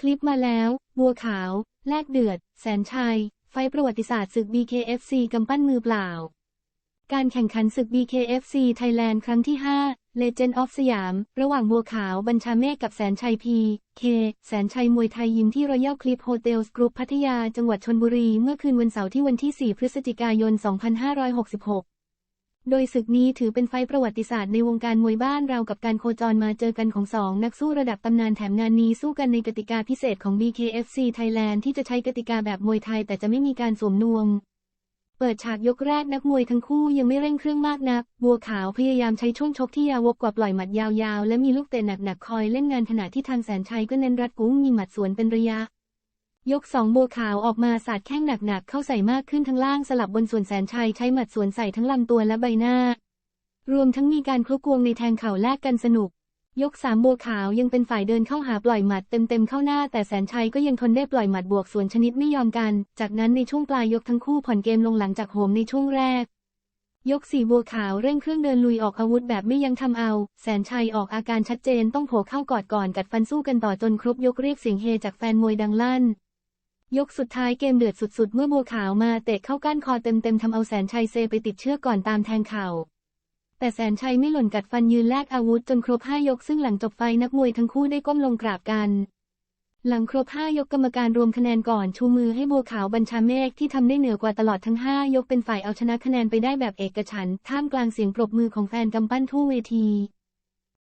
คลิปมาแล้ว บัวขาว แลกเดือด แสนชัย ไฟประวัติศาสตร์ศึก BKFC กำปั้นมือเปล่า การแข่งขันศึก BKFC Thailand ครั้งที่ 5 Legend of สยาม ระหว่างบัวขาวบัญชาเมฆกับแสนชัยพี เค แสนชัยมวยไทยยิมที่รอยัลคลิปโฮเทลส์กรุ๊ปพัทยา จังหวัดชนบุรี เมื่อคืนวันเสาร์ที่วันที่ 4 พฤศจิกายน 2566 โดยศึกนี้ถือเป็นไฟประวัติศาสตร์ในวงการมวยบ้านเรากับการโคจรมาเจอกันของสองนักสู้ระดับตำนานแถมงานนี้สู้กันในกติกาพิเศษของ BKFC Thailand ที่จะใช้กติกาแบบมวยไทยแต่จะไม่มีการสวมนวม เปิดฉากยกแรกนักมวยทั้งคู่ยังไม่เร่งเครื่องมากนัก บัวขาวพยายามใช้ช่วงชกที่ยาวกกว่าปล่อยหมัดยาวๆ และมีลูกเตะหนักๆคอยเล่นงานขณะที่ทางแสนชัยก็เน้นรัดกุ้งมีหมัดสวนเป็นระยะ ยกสองบัวขาวออกมาสาดแข้งหนักๆ เข้าใส่มากขึ้นทั้งล่างสลับบนส่วนแสนชัยใช้หมัดสวนใส่ทั้งลำตัวและใบหน้า รวมทั้งมีการคลุกวงในแทงเข่าแลกกันสนุก ยกสามบัวขาวยังเป็นฝ่ายเดินเข้าหาปล่อยหมัดเต็มๆเข้าหน้า แต่แสนชัยก็ยังทนได้ปล่อยหมัดบวกสวนชนิดไม่ยอมกัน จากนั้นในช่วงปลายยกทั้งคู่ผ่อนเกมลงหลังจากโหมในช่วงแรก ยกสี่บัวขาวเร่งเครื่องเดินลุยออกอาวุธแบบไม่ยังทำเอา แสนชัยออกอาการชัดเจนต้องโผเข้ากอดก่อนกัดฟันสู้กันต่อจนครบยกเรียกเสียงเฮจากแฟนมวยดังลั่น ยกสุดท้ายเกมเดือดสุดๆ เมื่อบัวขาวมาเตะเข้าก้านคอเต็มๆทำเอาแสนชัยเซไปติดเชือกก่อนตามแทงเข่า แต่แสนชัยไม่หล่นกัดฟันยืนแลกอาวุธจนครบห้ายกซึ่งหลังจบไฟนักมวยทั้งคู่ได้ก้มลงกราบกัน หลังครบห้ายกกรรมการรวมคะแนนก่อนชูมือให้บัวขาวบัญชาเมฆที่ทำได้เหนือกว่าตลอดทั้งห้ายกเป็นฝ่ายเอาชนะคะแนนไปได้แบบเอกฉันท์ท่ามกลางเสียงปรบมือของแฟนกำปั้นทั่วเวที